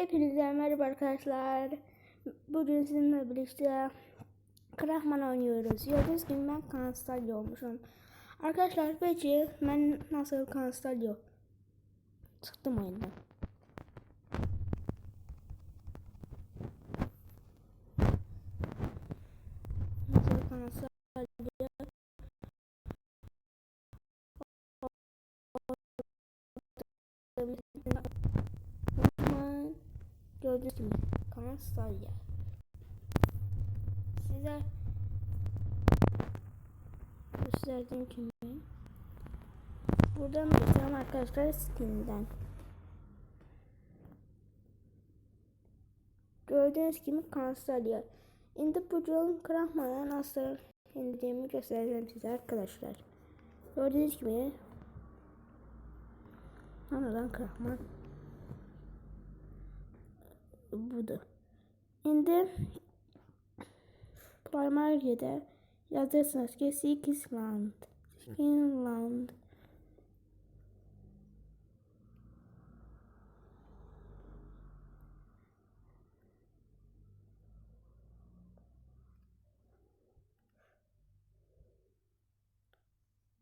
Hepinize merhaba arkadaşlar. Bugün sizinle birlikte Krahman oynuyoruz. Gördüğünüz gibi ben Kanstalyo olmuşum. Arkadaşlar peki ben nasıl Kanstalyo? Çıktım oyundan. Nasıl Kanstalyo? Gördüğünüz gibi Kanstalyo. Size gösterdiğim gibi buradan bakacağım arkadaşlar Steam'den. Gördüğünüz gibi Kanstalyo. Şimdi bugün Krahman'a nasıl indirdiğimi göstereceğim size arkadaşlar. Gördüğünüz gibi Anadan Krahman budur. Şimdi Primarya'da yazarsanız ki Sikisland, Finland,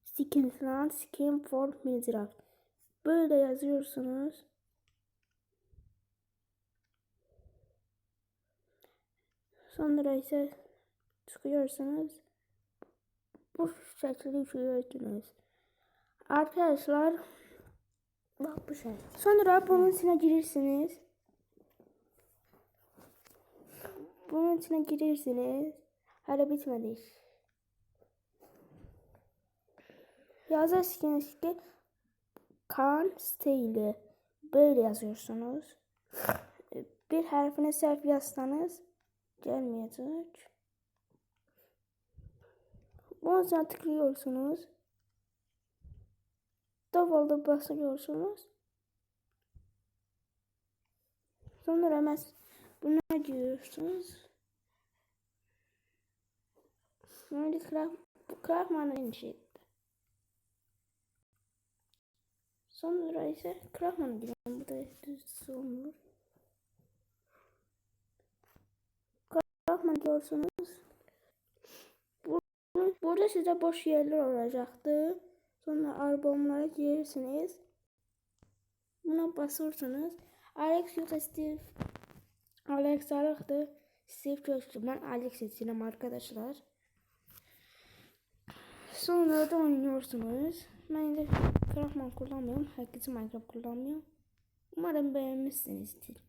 Sikisland, Skim for Minecraft. Böyle yazıyorsunuz. Sonra ise çıkıyorsunuz. Bu şekilde çıkıyorsunuz. Arkadaşlar bak bu şey. Sonra bunun içine girirsiniz. Bunun içine girirsiniz. Hala bitmedi. Yazarsınız ki kan stili böyle yazıyorsunuz. Bir harfine sehv yazsanız gelmeyecek. Üzerine tıklıyorsunuz. Davalda basıyorsunuz. Sonra hemen buna giriyorsunuz. Şimdi inşa etti. Sonra ise Krakman'a girelim. Bu da düz olur. Bakma diyorsunuz. Burada size boş yerler olacaktı. Sonra albümlara girirsiniz. Buna basırsanız Alex yoksa Steve Alex Arık'tı. Steve Coştu. Ben Alex seçeceğim arkadaşlar. Sonra da oynuyorsunuz. Ben de Krahman kullanmıyorum. Herkes Minecraft kullanmıyor. Umarım beğenmişsinizdir.